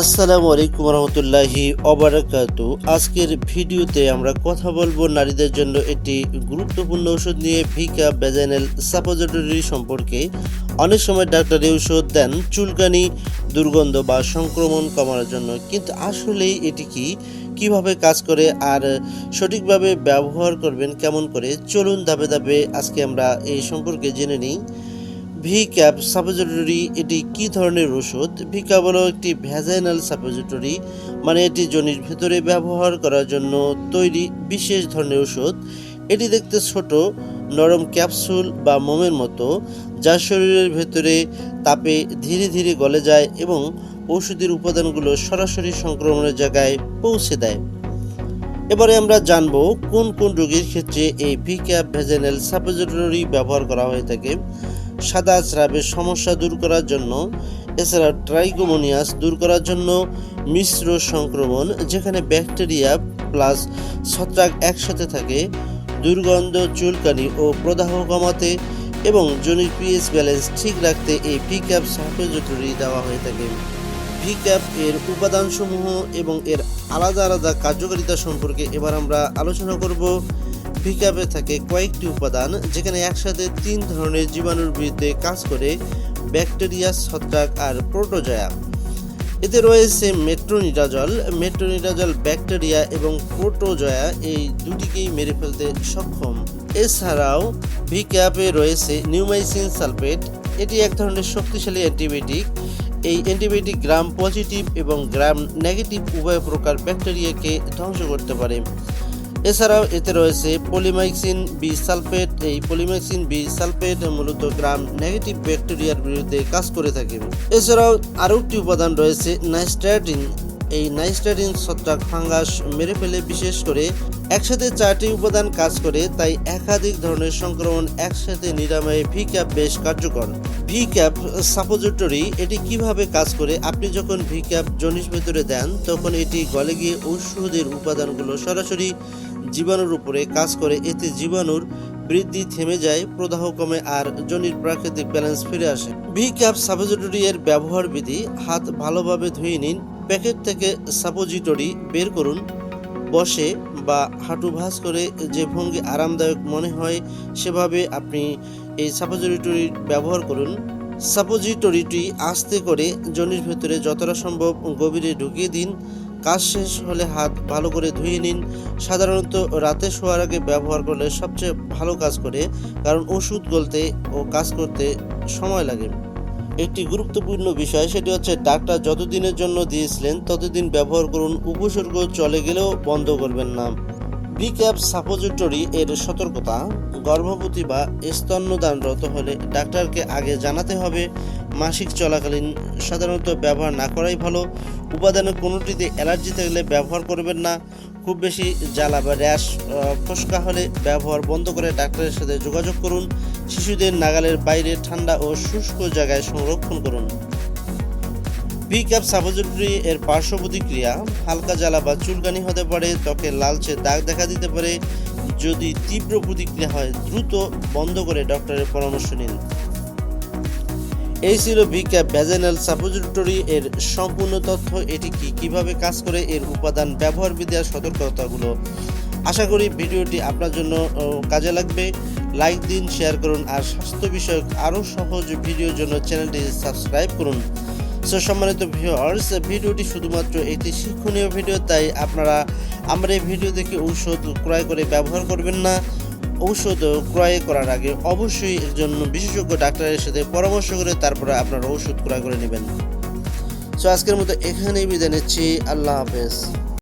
আসসালামু আলাইকুম রহমতুল্লাহি অবরাকাতু আজকের ভিডিওতে আমরা কথা বলব নারীদের জন্য একটি গুরুত্বপূর্ণ ওষুধ নিয়ে ভিকা বেজাইনাল সাপোজিটরি সম্পর্কে। অনেক সময় ডাক্তার এই ওষুধ দেন চুলকানি, দুর্গন্ধ বা সংক্রমণ কমানোর জন্য। কিন্তু আসলেই এটি কি? কীভাবে কাজ করে? আর সঠিকভাবে ব্যবহার করবেন কেমন করে? চলুন ধাপে ধাপে আজকে আমরা এই সম্পর্কে জেনে নিই। ভি ক্যাপ সাপোজিটরি, এটি কি ধরনের ওষুধ? ভি ক্যাপ হলো একটি ভ্যাজাইনাল সাপোজিটরি মানে এটি জনির ভেতরে ব্যবহার করার জন্য তৈরি বিশেষ ধরনের ওষুধ। এটি দেখতে ছোট, নরম ক্যাপসুল বা মোমের মতো, যা শরীরের ভেতরে তাপে ধীরে ধীরে গলে যায় এবং ওষুধের উপাদানগুলো সরাসরি সংক্রমণের জায়গায় পৌঁছে দেয়। এবারে আমরা জানব কোন কোন রোগীর ক্ষেত্রে এই ভি ক্যাপ ভেজেনাল সাপোজিটরি ব্যবহার করা হয়ে থাকে। সাদা স্রাবের সমস্যা দূর করার জন্য, এছাড়া ট্রাইকোমোনিয়াস দূর করার জন্য মিশ্র সংক্রমণ, যেখানে ব্যাকটেরিয়া প্লাস ছত্রাক একসাথে থাকে, দুর্গন্ধ, চুলকানি ও প্রদাহ কমাতে এবং জনির পিএইচ ব্যালেন্স ঠিক রাখতে এই ভি ক্যাপ সাপোজিটরি দেওয়া হয়ে থাকে। ভি ক্যাপ এর উপাদানসমূহ এবং এর আলাদা আলাদা কার্যকারিতা সম্পর্কে এবার আমরা আলোচনা করব। ভি ক্যাপে থাকে কয়েকটি উপাদান যেখানে একসাথে তিন ধরনের জীবাণুর বিরুদ্ধে কাজ করে ব্যাকটেরিয়া, ছত্রাক আর প্রোটোজয়া। এতে রয়েছে মেট্রোনিডাজল। মেট্রোনিডাজল ব্যাকটেরিয়া এবং প্রোটোজয়া এই দুটিকেই মেরে ফেলতে সক্ষম। এছাড়াও ভি ক্যাপে রয়েছে নিউমাইসিন সালফেট। এটি এক ধরনের শক্তিশালী অ্যান্টিবায়োটিক। এই অ্যান্টিবায়োটিক গ্রাম পজিটিভ এবং গ্রাম নেগেটিভ উভয় প্রকার ব্যাকটেরিয়াকে ধ্বংস করতে পারে। এছাড়াও এতে রয়েছে পলিমাইসিন বি সালফেট। এই পলিমাইসিন বি সালফেট মূলত গ্রাম নেগেটিভ ব্যাকটেরিয়ার বিরুদ্ধে কাজ করে থাকে। এছাড়াও আরও একটি উপাদান রয়েছে নাইস্ট্রাটিন এই নাইস্ট্রাটিন ছত্রাক ফাঙ্গাস মেরে ফেলে বিশেষ করে একসাথে চারটি উপাদান কাজ করে, তাই একাধিক ধরনের সংক্রমণ একসাথে নিরাময়ে ভি ক্যাপ বেশ কার্যকর। ভি ক্যাপ সাপোজিটরি এটি কীভাবে কাজ করে? আপনি যখন ভি ক্যাপ জনিস ভেতরে দেন, তখন এটি গলে গিয়ে ঔষধের উপাদানগুলো সরাসরি জীবাণুর উপরে কাজ করে, এতে জীবাণুর বৃদ্ধি থেমে যায়, প্রদাহ কমে আর জনির প্রাকৃতিক ব্যালেন্স ফিরে আসে। ভি ক্যাপ সাপোজিটরি এর ব্যবহার বিধি, হাত ভালোভাবে ধুয়ে নিন, প্যাকেট থেকে সাপোজিটরি বের করুন, বসে বা হাঁটু ভাঁজ করে যে ভঙ্গি আরামদায়ক মনে হয় সেভাবে আপনি এই সাপোজিটরি ব্যবহার করুন। সাপোজিটরিটি আস্তে করে জনির ভেতরে যতটা সম্ভব গভীরে ঢুকিয়ে দিন কাজ শেষ হলে হাত ভালো করে ধুয়ে নিন। সাধারণত রাতে শোয়ার আগে ব্যবহার করলে সবচেয়ে ভালো কাজ করে, কারণ ওষুধ গলতে ও কাজ করতে সময় লাগে। একটি গুরুত্বপূর্ণ বিষয় সেটি হচ্ছে, ডাক্তার যতদিনের জন্য দিয়েছিলেন, ততদিন ব্যবহার করুন। উপসর্গ চলে গেলেও বন্ধ করবেন না। বি ক্যাপ সাপোজিটরি এর সতর্কতা, গর্ভবতী বা স্তন্যদানরত হলে ডাক্তারকে আগে জানাতে হবে, মাসিক চলাকালীন সাধারণত ব্যবহার না করাই ভালো উপাদানের কোনোটিতে অ্যালার্জি থাকলে ব্যবহার করবেন না, খুব বেশি জ্বালা বা র্যাশ ফসকা হলে ব্যবহার বন্ধ করে ডাক্তারের সাথে যোগাযোগ করুন, শিশুদের নাগালের বাইরে ঠান্ডা ও শুষ্ক জায়গায় সংরক্ষণ করুন। ভি ক্যাপ সাপোজিটরি এর পার্শ্ব প্রতিক্রিয়া হালকা জ্বালা বা চুলকানি হতে পারে ত্বকে লালচে দাগ দেখা দিতে পারে। যদি তীব্র প্রতিক্রিয়া হয়, দ্রুত বন্ধ করে ডক্টরের পরামর্শ নিন। এই ছিল ভি ক্যাপ ভ্যাজেনাল সাপোজিটরি এর সম্পূর্ণ তথ্য। এটি কি, কীভাবে কাজ করে, এর উপাদান ব্যবহার বিদ্যার সতর্কতাগুলো? আশা করি ভিডিওটি আপনার জন্য কাজে লাগবে। লাইক দিন শেয়ার করুন, আর স্বাস্থ্য বিষয়ক আরও সহজ ভিডিওর জন্য চ্যানেলটি সাবস্ক্রাইব করুন। সো সম্মানিত ভিউয়ার্স ভিডিওটি শুধুমাত্র একটি শিক্ষণীয় ভিডিও, তাই আপনারা আমার এই ভিডিও দেখে ঔষধ ক্রয় করে ব্যবহার করবেন না। ঔষধ ক্রয় করার আগে অবশ্যই জন্য বিশেষজ্ঞ ডাক্তারের সাথে পরামর্শ করে তারপরে আপনারা ঔষধ ক্রয় করে নেবেন। সো আজকের মতো এখানেই বিদায় নিচ্ছি। আল্লাহ হাফেজ।